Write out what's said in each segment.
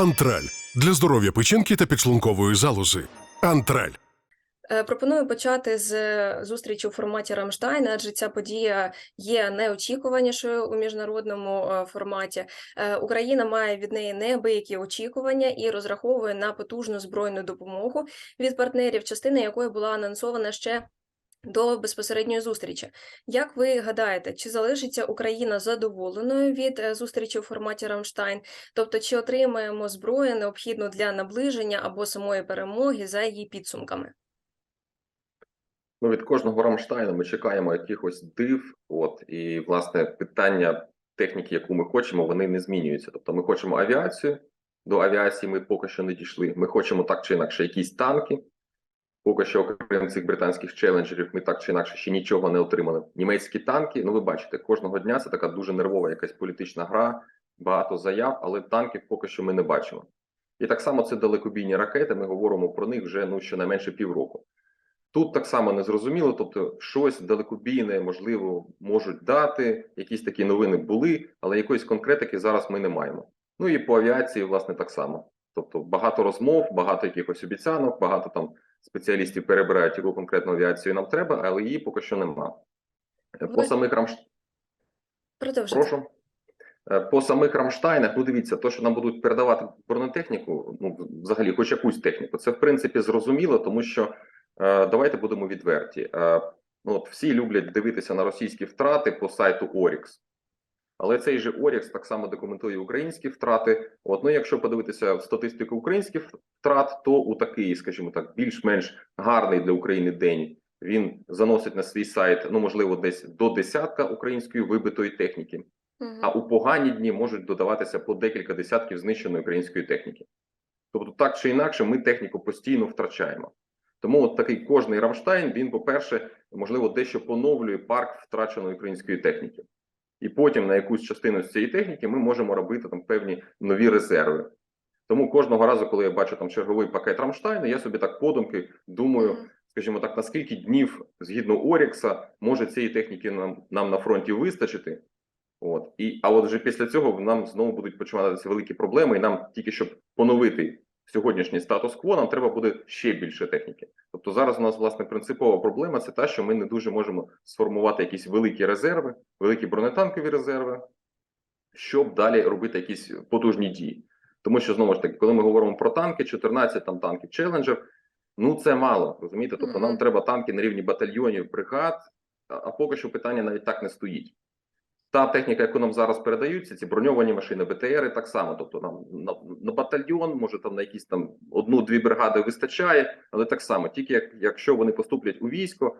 Антраль для здоров'я печінки та підшлункової залози. Антраль. Е, Пропоную почати з е, зустрічі у форматі Рамштайн, адже ця подія є неочікуванішою у міжнародному е, форматі. Україна має від неї неабиякі очікування і розраховує на потужну збройну допомогу від партнерів, частина якої була анонсована ще. До безпосередньої зустрічі. Як ви гадаєте, чи залишиться Україна задоволеною від е, зустрічі у форматі Рамштайн? Тобто, чи отримаємо зброю необхідну для наближення або самої перемоги за її підсумками? Ну, від кожного Рамштайну ми чекаємо якихось див. От і власне питання техніки, яку ми хочемо, вони не змінюються. Тобто, ми хочемо авіацію. До авіації ми поки що не дійшли. Ми хочемо так чи інакше якісь танки. Поки що, окрім цих британських челенджерів, ми так чи інакше ще нічого не отримали. Німецькі танки, ну ви бачите, кожного дня це така дуже нервова якась політична гра, багато заяв, але танків поки що ми не бачимо. І так само це далекобійні ракети. Ми говоримо про них вже ну щонайменше півроку. Тут так само не зрозуміло, тобто щось далекобійне, можливо, можуть дати. Якісь такі новини були, але якоїсь конкретики зараз ми не маємо. Ну і по авіації, власне, так само. Тобто багато розмов, багато якихось обіцянок, багато там спеціалістів перебирають, яку конкретну авіацію нам треба, але її поки що нема. Е, По самих Рамш... Прошу. Е, По самих Рамштайнах, ну дивіться, то, що нам будуть передавати бронетехніку, ну взагалі, хоч якусь техніку, це в принципі зрозуміло, тому що е, давайте будемо відверті. Ну, от всі люблять дивитися на російські втрати по сайту Orix. Але цей же Orix так само документує українські втрати. От, ну, якщо подивитися в статистику українських втрат, то у такий, скажімо так, більш-менш гарний для України день він заносить на свій сайт, ну можливо, десь до десятка української вибитої техніки. Мгм. А у погані дні можуть додаватися по декілька десятків знищеної української техніки. Тобто, так чи інакше, ми техніку постійно втрачаємо. Тому от такий кожний Рамштайн, він, по-перше, можливо, дещо поновлює парк втраченої української техніки. І потім на якусь частину з цієї техніки ми можемо робити там певні нові резерви. Тому кожного разу, коли я бачу там черговий пакет Рамштайну, я собі так подумки думаю, скажімо так, наскільки днів згідно Орікса може цієї техніки нам, нам на фронті вистачити. От і а от вже після цього нам знову будуть починатися великі проблеми, і нам тільки щоб поновити сьогоднішній статус-кво, нам треба буде ще більше техніки. Тобто зараз у нас власне принципова проблема це та, що ми не дуже можемо сформувати якісь великі резерви, великі бронетанкові резерви, щоб далі робити якісь потужні дії. Тому що знову ж таки, коли ми говоримо про танки, 14 там танків челенджер, ну це мало, розумієте? Тобто нам треба танки на рівні батальйонів, бригад, а а поки що питання навіть так не стоїть. Та техніка, яку нам зараз передаються, ці броньовані машини, БТРи, так само. Тобто нам на, на батальйон, може там на якісь там одну-дві бригади вистачає, але так само, тільки як, якщо вони поступлять у військо,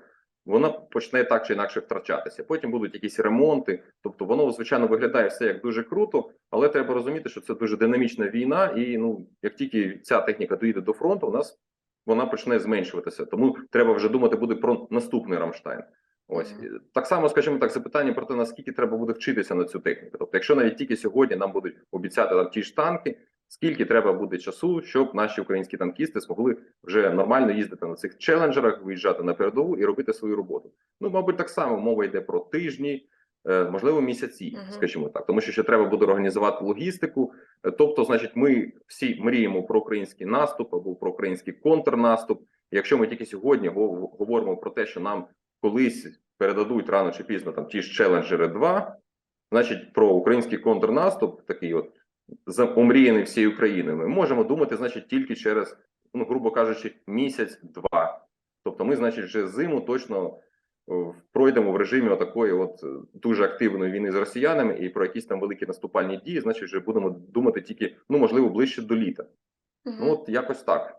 вона почне так чи інакше втрачатися. Потім будуть якісь ремонти. Тобто, воно звичайно виглядає все як дуже круто, але треба розуміти, що це дуже динамічна війна, і ну як тільки ця техніка доїде до фронту, у нас вона почне зменшуватися. Тому треба вже думати буде про наступний Рамштайн. Ось так само, скажімо так, запитання про те, наскільки треба буде вчитися на цю техніку. Тобто, якщо навіть тільки сьогодні нам будуть обіцяти там ті ж танки, скільки треба буде часу, щоб наші українські танкісти змогли вже нормально їздити на цих челенджерах, виїжджати на передову і робити свою роботу. Ну, мабуть, так само мова йде про тижні, е, можливо, місяці, скажімо так, тому що ще треба буде організувати логістику. Тобто, значить, ми всі мріємо про український наступ або про український контрнаступ. Якщо ми тільки сьогодні гов- говоримо про те, що нам колись передадуть рано чи пізно там ті ж челенджери 2, значить, про український контрнаступ, такий от омріяний всією Україною, ми можемо думати, значить, тільки через, ну, грубо кажучи, місяць-два. Тобто, ми, значить, вже зиму точно пройдемо в режимі отакої от е, дуже активної війни з росіянами, і про якісь там великі наступальні дії, значить, вже будемо думати тільки, ну можливо, ближче до літа. Мгм. Ну, от якось так.